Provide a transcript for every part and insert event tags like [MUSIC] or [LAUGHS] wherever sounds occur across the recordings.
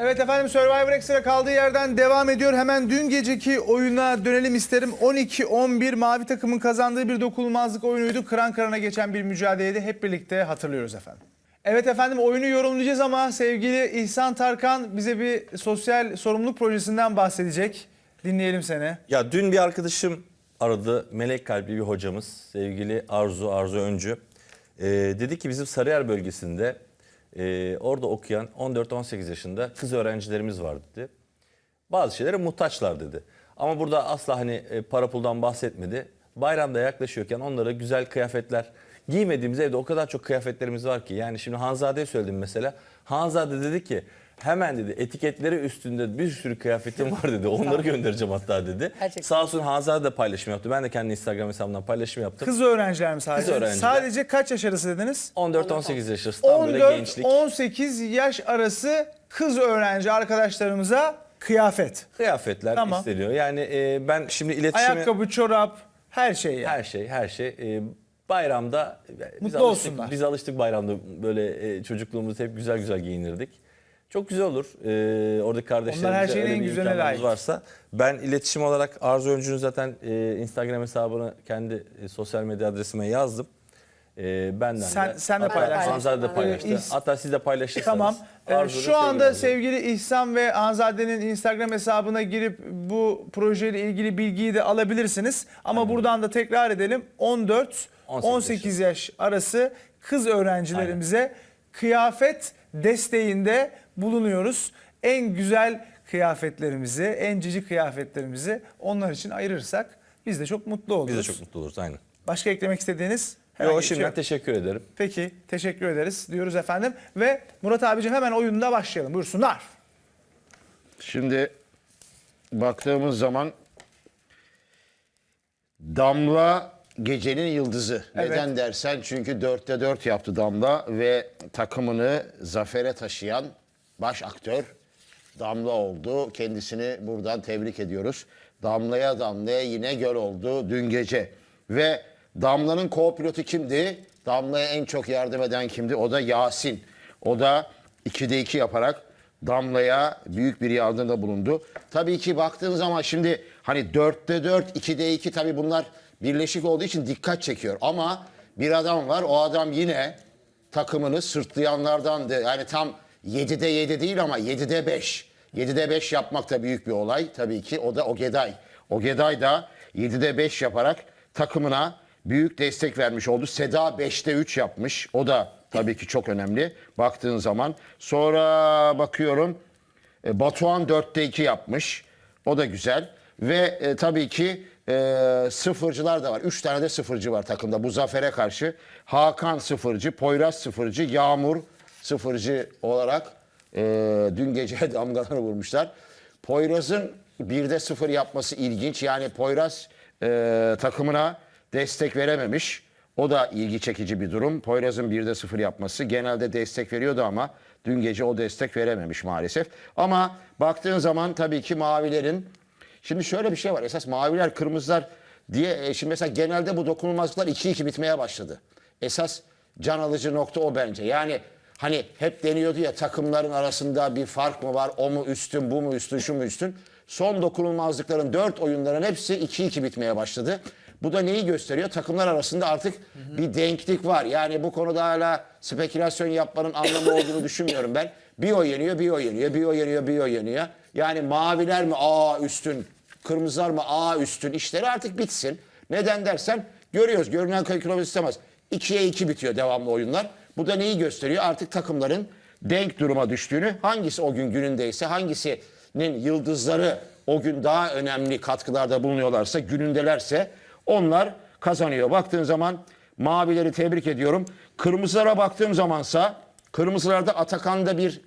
Evet efendim Survivor Extra kaldığı yerden devam ediyor. Hemen dün geceki oyuna dönelim isterim. 12-11 mavi takımın kazandığı bir dokunulmazlık oyunuydu. Kıran kırana geçen bir mücadeleydi. Hep birlikte hatırlıyoruz efendim. Evet efendim oyunu yorumlayacağız ama sevgili İhsan Tarkan bize bir sosyal sorumluluk projesinden bahsedecek. Dinleyelim seni. Ya dün bir arkadaşım aradı. Melek kalpli bir hocamız. Sevgili Arzu, Arzu Öncü. Ee, dedi ki bizim Sarıyer bölgesinde e, orada okuyan 14-18 yaşında kız öğrencilerimiz var dedi. Bazı şeylere muhtaçlar dedi. Ama burada asla hani e, para puldan bahsetmedi. Bayramda yaklaşıyorken onlara güzel kıyafetler giymediğimiz evde o kadar çok kıyafetlerimiz var ki. Yani şimdi Hanzade'ye söyledim mesela. Hanzade dedi ki hemen dedi etiketleri üstünde bir sürü kıyafetim var dedi. [LAUGHS] Onları göndereceğim hatta dedi. Gerçekten. Sağ olsun Hanzade de paylaşım yaptı. Ben de kendi Instagram hesabımdan paylaşım yaptım. Kız öğrenciler mi sadece? Kız öğrenciler. Sadece kaç yaş arası dediniz? 14-18 yaş arası tam böyle gençlik. 14-18 yaş arası kız öğrenci arkadaşlarımıza kıyafet. Kıyafetler Tamam. isteniyor. Yani e, ben şimdi iletişimi... Ayakkabı, çorap, her şey yani. Her şey, her şey. Ee, bayramda biz Mutlu alıştık, olsunlar. Biz alıştık bayramda böyle e, çocukluğumuzda hep güzel güzel giyinirdik. Çok güzel olur. Ee, oradaki kardeşlerimize Onlar her şeyin öyle en bir güzeline imkanlarımız layık. varsa. Ben iletişim olarak Arzu Öncü'nün zaten e, Instagram hesabını kendi e, sosyal medya adresime yazdım. E, benden Sen- de. sen de Hatta paylaştın. Hanzade de paylaştı. Ee, İhs- Hatta siz de paylaşırsanız. Tamam. Ee, şu anda sevgili İhsan ve Hanzade'nin Instagram hesabına girip bu projeyle ilgili bilgiyi de alabilirsiniz. Ama buradan da tekrar edelim. 14 18 18 yaş arası kız öğrencilerimize kıyafet desteğinde bulunuyoruz. En güzel kıyafetlerimizi, en cici kıyafetlerimizi onlar için ayırırsak biz de çok mutlu oluruz. Biz de çok mutlu oluruz aynen. Başka eklemek istediğiniz? şey şimdiden yok. teşekkür ederim. Peki teşekkür ederiz diyoruz efendim. Ve Murat abicim hemen oyununa başlayalım. Buyursunlar. Şimdi baktığımız zaman Damla gecenin yıldızı. Evet. Neden dersen çünkü dörtte dört yaptı Damla ve takımını zafere taşıyan baş aktör Damla oldu. Kendisini buradan tebrik ediyoruz. Damlaya damlaya yine göl oldu dün gece. Ve Damla'nın co-pilotu kimdi? Damla'ya en çok yardım eden kimdi? O da Yasin. O da 2'de 2 yaparak Damla'ya büyük bir yardımda bulundu. Tabii ki baktığın zaman şimdi hani 4'te 4, 2'de 2 tabii bunlar birleşik olduğu için dikkat çekiyor. Ama bir adam var o adam yine takımını sırtlayanlardandı. Yani tam 7'de 7 değil ama 7'de 5. 7'de 5 yapmak da büyük bir olay tabii ki. O da Ogeday. Ogeday da 7'de 5 yaparak takımına büyük destek vermiş oldu. Seda 5'te 3 yapmış. O da tabii ki çok önemli baktığın zaman. Sonra bakıyorum e, Batuhan 4'te 2 yapmış. O da güzel. Ve e, tabii ki e, sıfırcılar da var. 3 tane de sıfırcı var takımda bu zafere karşı. Hakan sıfırcı, Poyraz sıfırcı, Yağmur sıfırcı olarak e, dün gece [LAUGHS] damgaları vurmuşlar. Poyraz'ın 1'de 0 yapması ilginç. Yani Poyraz e, takımına destek verememiş. O da ilgi çekici bir durum. Poyraz'ın 1'de 0 yapması genelde destek veriyordu ama dün gece o destek verememiş maalesef. Ama baktığın zaman tabii ki mavilerin Şimdi şöyle bir şey var. Esas maviler, kırmızılar diye e, şimdi mesela genelde bu dokunulmazlıklar 2-2 bitmeye başladı. Esas can alıcı nokta o bence. Yani hani hep deniyordu ya takımların arasında bir fark mı var? O mu üstün, bu mu üstün, şu mu üstün? Son dokunulmazlıkların 4 oyunların hepsi 2-2 bitmeye başladı. Bu da neyi gösteriyor? Takımlar arasında artık bir denklik var. Yani bu konuda hala spekülasyon yapmanın anlamı olduğunu düşünmüyorum ben. Bir o yeniyor, bir o yeniyor, bir o yeniyor, bir o yeniyor. Yani maviler mi A üstün, kırmızılar mı A üstün işleri artık bitsin. Neden dersen görüyoruz. Görünen kayık kılavuz istemez. 2'ye 2 bitiyor devamlı oyunlar. Bu da neyi gösteriyor? Artık takımların denk duruma düştüğünü, hangisi o gün günündeyse, hangisinin yıldızları o gün daha önemli katkılarda bulunuyorlarsa, günündelerse onlar kazanıyor. Baktığın zaman mavileri tebrik ediyorum. Kırmızılara baktığım zamansa kırmızılarda Atakan'da bir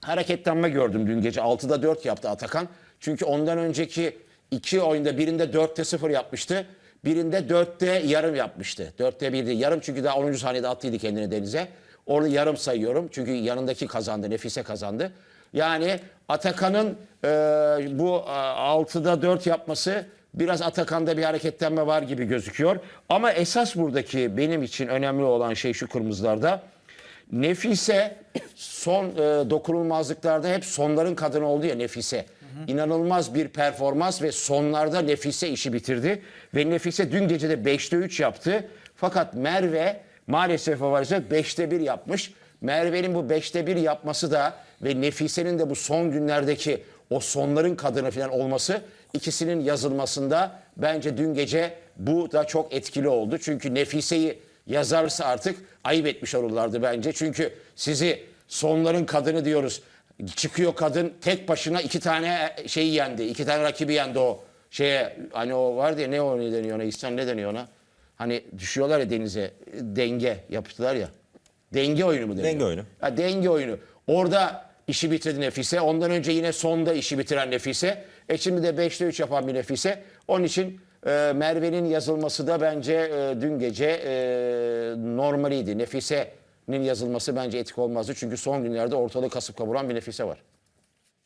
hareketlenme gördüm dün gece. 6'da 4 yaptı Atakan. Çünkü ondan önceki iki oyunda birinde 4'te 0 yapmıştı. Birinde 4'te yarım yapmıştı. 4'te 1 değil. Yarım çünkü daha 10. saniyede attıydı kendini denize. Orada yarım sayıyorum. Çünkü yanındaki kazandı. Nefise kazandı. Yani Atakan'ın e, bu e, 6'da 4 yapması biraz Atakan'da bir hareketlenme var gibi gözüküyor. Ama esas buradaki benim için önemli olan şey şu kırmızılarda. Nefise son e, dokunulmazlıklarda hep sonların kadını oldu ya Nefise. İnanılmaz bir performans ve sonlarda Nefise işi bitirdi. Ve Nefise dün gece de 5'te 3 yaptı. Fakat Merve maalesef maalesef 5'te 1 yapmış. Merve'nin bu 5'te 1 yapması da ve Nefise'nin de bu son günlerdeki o sonların kadını falan olması ikisinin yazılmasında bence dün gece bu da çok etkili oldu. Çünkü Nefise'yi yazarsa artık ayıp etmiş olurlardı bence. Çünkü sizi sonların kadını diyoruz. Çıkıyor kadın tek başına iki tane şeyi yendi. iki tane rakibi yendi o şeye. Hani o var diye ne o ne deniyor ona? İhsan ne deniyor ona? Hani düşüyorlar ya denize denge yaptılar ya. Denge oyunu mu deniyor? Denge oyunu. Ha, denge oyunu. Orada işi bitirdi Nefise. Ondan önce yine sonda işi bitiren Nefise. E şimdi de 5'te 3 yapan bir Nefise. Onun için e, Merve'nin yazılması da bence e, dün gece e, normaliydi. Nefise'nin yazılması bence etik olmazdı. Çünkü son günlerde ortalığı kasıp kavuran bir Nefise var.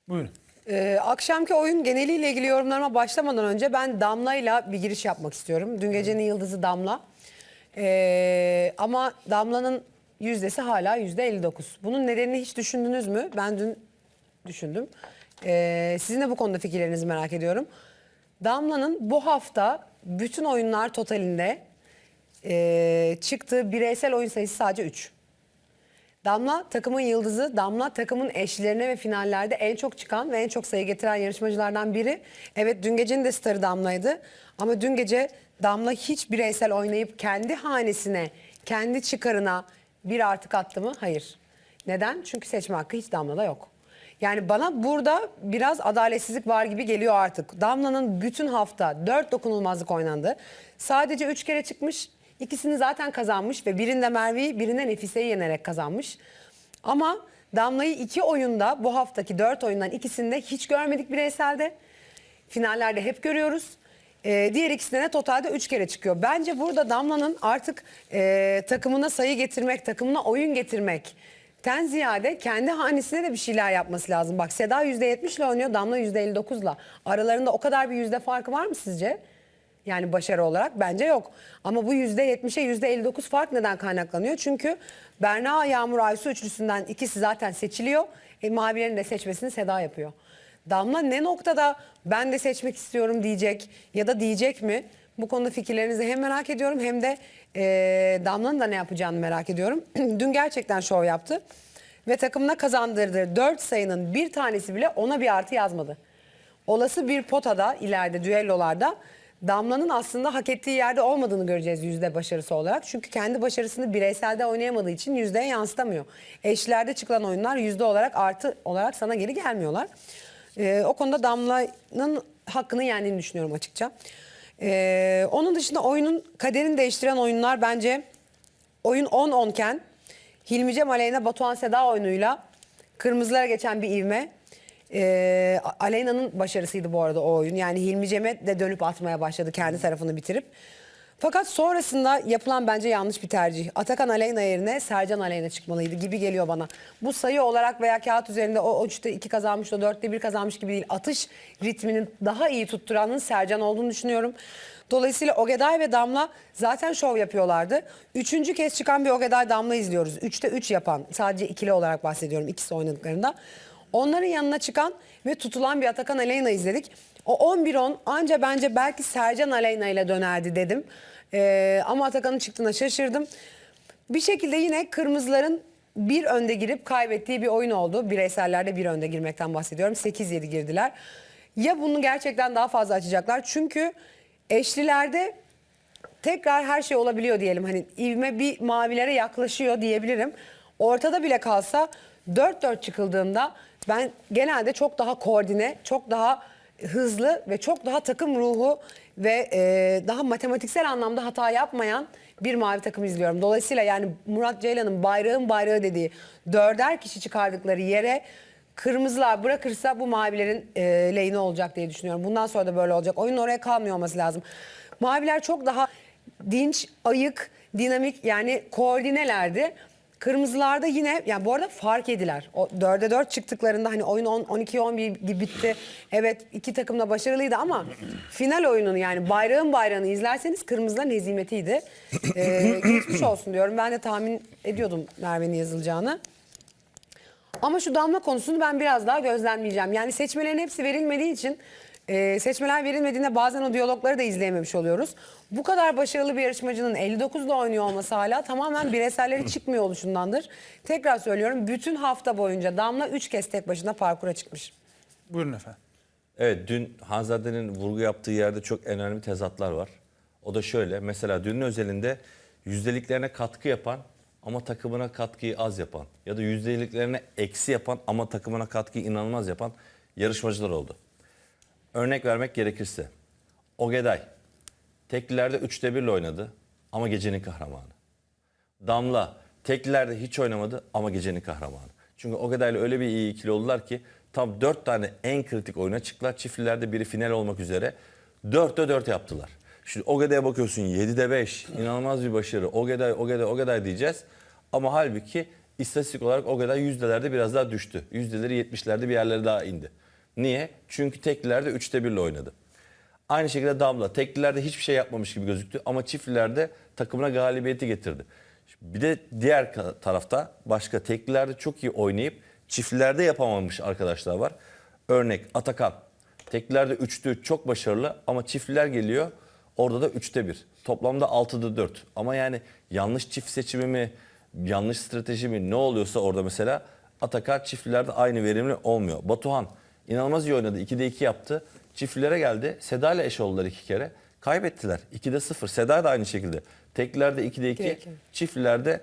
Buyurun. Ee, akşamki oyun geneliyle ilgili yorumlarıma başlamadan önce ben Damla'yla bir giriş yapmak istiyorum. Dün gecenin yıldızı Damla. Ee, ama Damla'nın yüzdesi hala yüzde 59. Bunun nedenini hiç düşündünüz mü? Ben dün düşündüm. Ee, sizin de bu konuda fikirlerinizi merak ediyorum. Damla'nın bu hafta bütün oyunlar totalinde ee, çıktığı bireysel oyun sayısı sadece 3. Damla takımın yıldızı, Damla takımın eşlerine ve finallerde en çok çıkan ve en çok sayı getiren yarışmacılardan biri. Evet dün gecenin de starı Damla'ydı ama dün gece Damla hiç bireysel oynayıp kendi hanesine, kendi çıkarına bir artık attı mı? Hayır. Neden? Çünkü seçme hakkı hiç Damla'da yok. Yani bana burada biraz adaletsizlik var gibi geliyor artık. Damla'nın bütün hafta 4 dokunulmazlık oynandı. Sadece 3 kere çıkmış. İkisini zaten kazanmış ve birinde Merve'yi birinde Nefise'yi yenerek kazanmış. Ama Damla'yı iki oyunda bu haftaki dört oyundan ikisinde hiç görmedik bireyselde. Finallerde hep görüyoruz. Ee, diğer ikisinde de totalde üç kere çıkıyor. Bence burada Damla'nın artık e, takımına sayı getirmek, takımına oyun getirmek ten ziyade kendi hanesine de bir şeyler yapması lazım. Bak Seda %70 ile oynuyor, Damla %59 ile. Aralarında o kadar bir yüzde farkı var mı sizce? Yani başarı olarak bence yok. Ama bu %70'e %59 fark neden kaynaklanıyor? Çünkü Berna, Yağmur, Aysu üçlüsünden ikisi zaten seçiliyor. E, mavilerin de seçmesini Seda yapıyor. Damla ne noktada ben de seçmek istiyorum diyecek ya da diyecek mi? Bu konuda fikirlerinizi hem merak ediyorum hem de e, Damla'nın da ne yapacağını merak ediyorum. [CLEARS THROAT] Dün gerçekten şov yaptı ve takımına kazandırdığı 4 sayının bir tanesi bile ona bir artı yazmadı. Olası bir potada ileride düellolarda Damla'nın aslında hak ettiği yerde olmadığını göreceğiz yüzde başarısı olarak. Çünkü kendi başarısını bireyselde oynayamadığı için yüzdeye yansıtamıyor. Eşlerde çıkılan oyunlar yüzde olarak artı olarak sana geri gelmiyorlar. Ee, o konuda Damla'nın hakkını yendiğini düşünüyorum açıkça. Ee, onun dışında oyunun kaderini değiştiren oyunlar bence oyun 10-10 iken Hilmi Cem Aleyna Batuhan Seda oyunuyla kırmızılara geçen bir ivme. Ee, Aleyna'nın başarısıydı bu arada o oyun. Yani Hilmi Cem'e de dönüp atmaya başladı kendi tarafını bitirip. Fakat sonrasında yapılan bence yanlış bir tercih. Atakan Aleyna yerine Sercan Aleyna çıkmalıydı gibi geliyor bana. Bu sayı olarak veya kağıt üzerinde o 3'te 2 kazanmış, o 4'te 1 kazanmış gibi değil. Atış ritminin daha iyi tutturanın Sercan olduğunu düşünüyorum. Dolayısıyla Ogeday ve Damla zaten şov yapıyorlardı. Üçüncü kez çıkan bir Ogeday Damla izliyoruz. Üçte üç yapan sadece ikili olarak bahsediyorum ikisi oynadıklarında. Onların yanına çıkan ve tutulan bir Atakan Aleyna izledik. O 11-10 anca bence belki Sercan Aleyna ile dönerdi dedim. Ee, ama Atakan'ın çıktığına şaşırdım. Bir şekilde yine kırmızıların bir önde girip kaybettiği bir oyun oldu. Bireysellerde bir önde girmekten bahsediyorum. 8-7 girdiler. Ya bunu gerçekten daha fazla açacaklar. Çünkü eşlilerde tekrar her şey olabiliyor diyelim. Hani ivme bir mavilere yaklaşıyor diyebilirim. Ortada bile kalsa 4-4 çıkıldığında ben genelde çok daha koordine, çok daha hızlı ve çok daha takım ruhu ve e, daha matematiksel anlamda hata yapmayan bir mavi takım izliyorum. Dolayısıyla yani Murat Ceylan'ın bayrağın bayrağı dediği dörder kişi çıkardıkları yere kırmızılar bırakırsa bu mavilerin e, lehine olacak diye düşünüyorum. Bundan sonra da böyle olacak. Oyunun oraya kalmıyor olması lazım. Maviler çok daha dinç, ayık, dinamik yani koordinelerdi. Kırmızılarda yine yani bu arada fark ediler. O 4'e 4 çıktıklarında hani oyun 10 12 11 gibi bitti. Evet iki takım da başarılıydı ama final oyununu yani bayrağın bayrağını izlerseniz kırmızıların hezimetiydi. Ee, [COUGHS] geçmiş olsun diyorum. Ben de tahmin ediyordum Merve'nin yazılacağını. Ama şu damla konusunu ben biraz daha gözlemleyeceğim. Yani seçmelerin hepsi verilmediği için e, seçmeler verilmediğinde bazen o diyalogları da izleyememiş oluyoruz. Bu kadar başarılı bir yarışmacının 59'da oynuyor olması hala tamamen bireyselleri [CLEARS THROAT] çıkmıyor oluşundandır. Tekrar söylüyorum bütün hafta boyunca Damla 3 kez tek başına parkura çıkmış. Buyurun efendim. Evet dün Hanzade'nin vurgu yaptığı yerde çok önemli tezatlar var. O da şöyle mesela dünün özelinde yüzdeliklerine katkı yapan ama takımına katkıyı az yapan ya da yüzdeliklerine eksi yapan ama takımına katkıyı inanılmaz yapan yarışmacılar oldu. Örnek vermek gerekirse Ogeday teklilerde 3'te 1'le oynadı ama gecenin kahramanı. Damla teklilerde hiç oynamadı ama gecenin kahramanı. Çünkü Ogeday'la öyle bir iyi ikili oldular ki tam 4 tane en kritik oyuna çıktılar. Çiftlilerde biri final olmak üzere 4'te 4 yaptılar. Şimdi Ogeday'a bakıyorsun 7'de 5 inanılmaz bir başarı. Ogeday, Ogeday, Ogeday diyeceğiz. Ama halbuki istatistik olarak Ogeday yüzdelerde biraz daha düştü. Yüzdeleri 70'lerde bir yerlere daha indi. Niye? Çünkü teklilerde 3'te 1'le oynadı. Aynı şekilde Damla teklilerde hiçbir şey yapmamış gibi gözüktü ama çiftlilerde takımına galibiyeti getirdi. Bir de diğer tarafta başka teklilerde çok iyi oynayıp çiftlilerde yapamamış arkadaşlar var. Örnek Atakan. Teklilerde 3'te 3 çok başarılı ama çiftliler geliyor. Orada da 3'te 1. Toplamda 6'da 4. Ama yani yanlış çift seçimi mi, yanlış strateji mi ne oluyorsa orada mesela Atakan çiftlilerde aynı verimli olmuyor. Batuhan inanılmaz iyi oynadı. 2'de 2 yaptı. Çiftlilere geldi. Seda ile eş oldular iki kere. Kaybettiler. 2'de 0. Seda da aynı şekilde. Teklilerde 2'de 2, İkide iki. çiftlilerde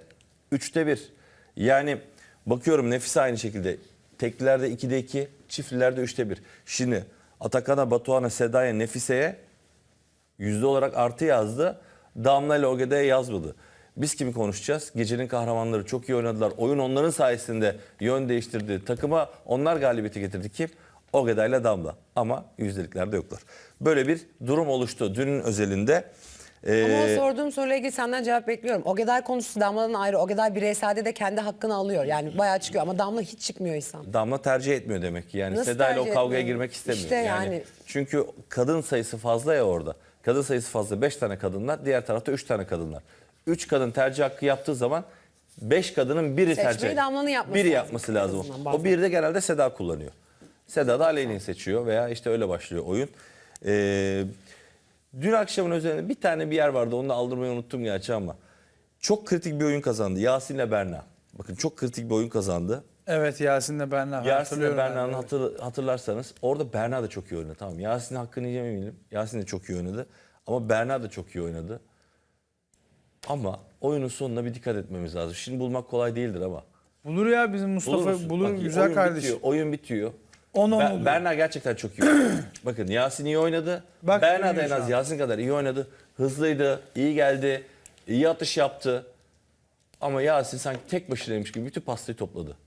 3'te 1. Yani bakıyorum Nefise aynı şekilde. Teklilerde 2'de 2, çiftlilerde 3'te 1. Şimdi Atakan'a, Batuhan'a, Seda'ya, Nefise'ye yüzde olarak artı yazdı. Damla ile Ogeda'ya yazmadı. Biz kimi konuşacağız? Gecenin kahramanları çok iyi oynadılar. Oyun onların sayesinde yön değiştirdi. Takıma onlar galibiyeti getirdi. Kim? Ogeda ile Damla. Ama yüzdeliklerde yoklar. Böyle bir durum oluştu dünün özelinde. Ee, Ama o sorduğum soruyla ilgili senden cevap bekliyorum. Ogeday konusu Damla'dan ayrı. Ogeday bireyselde de kendi hakkını alıyor. Yani bayağı çıkıyor ama Damla hiç çıkmıyor İhsan. Damla tercih etmiyor demek ki. Yani Nasıl Seda ile o kavgaya etmiyor? girmek istemiyor. İşte yani. yani. Çünkü kadın sayısı fazla ya orada. Kadın sayısı fazla. 5 tane kadınlar, diğer tarafta 3 tane kadınlar. 3 kadın tercih hakkı yaptığı zaman 5 kadının biri Seçmeyi tercih Damla'nın yapması biri lazım. yapması lazım. O bir de genelde Seda kullanıyor. Seda da Aleyna'yı seçiyor veya işte öyle başlıyor oyun. Ee, dün akşamın üzerinde bir tane bir yer vardı onu da aldırmayı unuttum gerçi ama çok kritik bir oyun kazandı. Yasin'le Berna. Bakın çok kritik bir oyun kazandı. Evet Yasin'le Berna. Yasin'le Berna'nın hatır, hatırlarsanız orada Berna da çok iyi oynadı. Tamam Yasin'in hakkını yemeyelim. Yasin de çok iyi oynadı. Ama Berna da çok iyi oynadı. Ama oyunun sonuna bir dikkat etmemiz lazım. Şimdi bulmak kolay değildir ama. Bulur ya bizim Mustafa Bulur bulur? Bak, güzel oyun kardeşim. Bitiyor, oyun bitiyor. On on Be- oluyor. Berna gerçekten çok iyi oynadı. [CLEARS THROAT] Bakın Yasin iyi oynadı. Bak, Berna da en az. Yasin kadar iyi oynadı. Hızlıydı, iyi geldi, iyi atış yaptı. Ama Yasin sanki tek başınaymış gibi bütün pastayı topladı.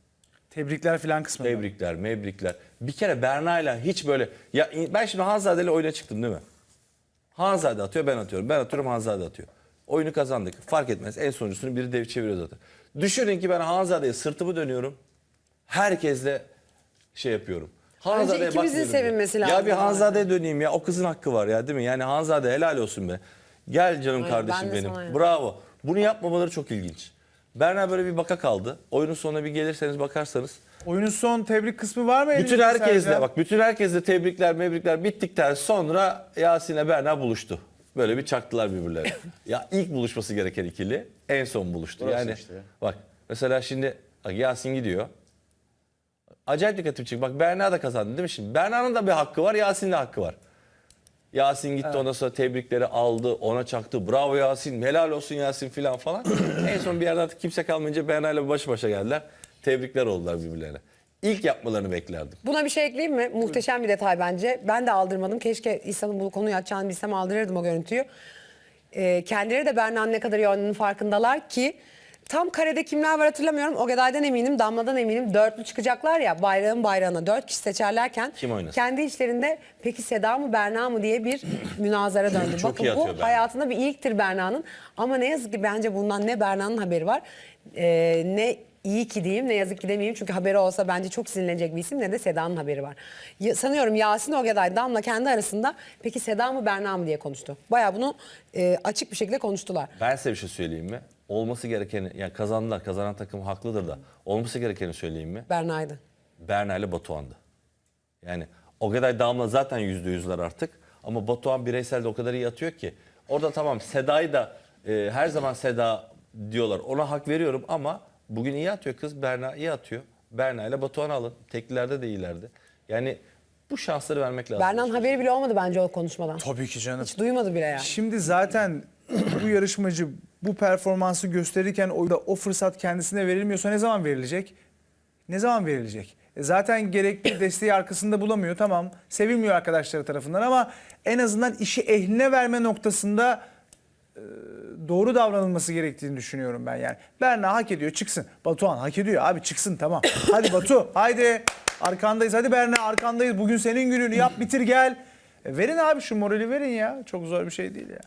Tebrikler filan kısmında. Tebrikler, mebrikler. Bir kere Berna'yla hiç böyle... Ya ben şimdi Hanzade'yle oyuna çıktım değil mi? Hanzade atıyor, ben atıyorum. Ben atıyorum, Hanzade atıyor. Oyunu kazandık. Fark etmez. En sonuncusunu biri dev çeviriyor zaten. Düşünün ki ben Hanzade'ye sırtımı dönüyorum. Herkesle şey yapıyorum. Hanzade'ye ikimizin bakmıyorum sevinmesi lazım Ya bir zaten. Hanzade'ye döneyim ya. O kızın hakkı var ya değil mi? Yani Hanzade helal olsun be. Gel canım Aynen, kardeşim ben de benim. sana. Bravo. Bunu yapmamaları çok ilginç. Berna böyle bir baka kaldı. Oyunun sonuna bir gelirseniz bakarsanız Oyunun son tebrik kısmı var mı? bütün elinizde herkesle Sercan? bak bütün herkesle tebrikler mebrikler bittikten sonra Yasin'le Berna buluştu. Böyle bir çaktılar birbirlerine. [LAUGHS] ya ilk buluşması gereken ikili en son buluştu. Burası yani işte. bak mesela şimdi bak Yasin gidiyor. Acayip dikkatimi çekti. Bak Berna da kazandı değil mi şimdi? Berna'nın da bir hakkı var, Yasin'in de hakkı var. Yasin gitti ondan sonra tebrikleri aldı, ona çaktı. Bravo Yasin, helal olsun Yasin filan falan. [CLEARS THROAT] en son bir yerde artık kimse kalmayınca Berna ile baş başa geldiler. Tebrikler oldular birbirlerine. İlk yapmalarını beklerdim. Buna bir şey ekleyeyim mi? Muhteşem bir detay bence. Ben de aldırmadım. Keşke İhsan'ın bu konuyu açacağını bilsem aldırırdım o görüntüyü. Ee, kendileri de Berna'nın ne kadar iyi oynadığının farkındalar ki Tam karede kimler var hatırlamıyorum. Ogeday'dan eminim, Damla'dan eminim. Dörtlü çıkacaklar ya bayrağın bayrağına dört kişi seçerlerken. Kim oynasın? Kendi içlerinde peki Seda mı Berna mı diye bir [CLEARS THROAT] münazara döndü. Çok Bakın iyi bu atıyor Berna. hayatında bir ilktir Berna'nın. Ama ne yazık ki bence bundan ne Berna'nın haberi var ee, ne iyi ki diyeyim ne yazık ki demeyeyim. Çünkü haberi olsa bence çok sinirlenecek bir isim ne de Seda'nın haberi var. Ya- sanıyorum Yasin Ogeday Damla kendi arasında peki Seda mı Berna mı diye konuştu. Baya bunu e, açık bir şekilde konuştular. Ben size bir şey söyleyeyim mi? Olması gerekeni, yani kazandılar, kazanan takım haklıdır da. Olması gerekeni söyleyeyim mi? Berna'ydı. Berna ile Batuhan'dı. Yani Ogeday Damla zaten yüzde yüzler artık. Ama Batuhan bireysel de o kadar iyi atıyor ki. Orada tamam Seda'yı da e, her zaman Seda diyorlar. Ona hak veriyorum ama bugün iyi atıyor kız. Berna iyi atıyor. Berna ile Batuhan alın. Teklilerde de iyilerdi. Yani bu şansları vermek lazım. Berna'nın haberi bile olmadı bence o konuşmadan. Tabii ki canım. Hiç duymadı bile yani. Şimdi zaten [CLEARS THROAT] bu yarışmacı bu performansı gösterirken o, da o fırsat kendisine verilmiyorsa ne zaman verilecek? Ne zaman verilecek? E Zaten gerekli [CLEARS THROAT] desteği arkasında bulamıyor. Tamam sevilmiyor arkadaşları tarafından ama en azından işi ehline verme noktasında e, doğru davranılması gerektiğini düşünüyorum ben yani. Berna hak ediyor çıksın. Batuhan hak ediyor abi çıksın tamam. [CLEARS THROAT] Hadi Batu haydi arkandayız hadi Berna arkandayız. Bugün senin günün yap bitir gel. E verin abi şu morali verin ya. Çok zor bir şey değil ya.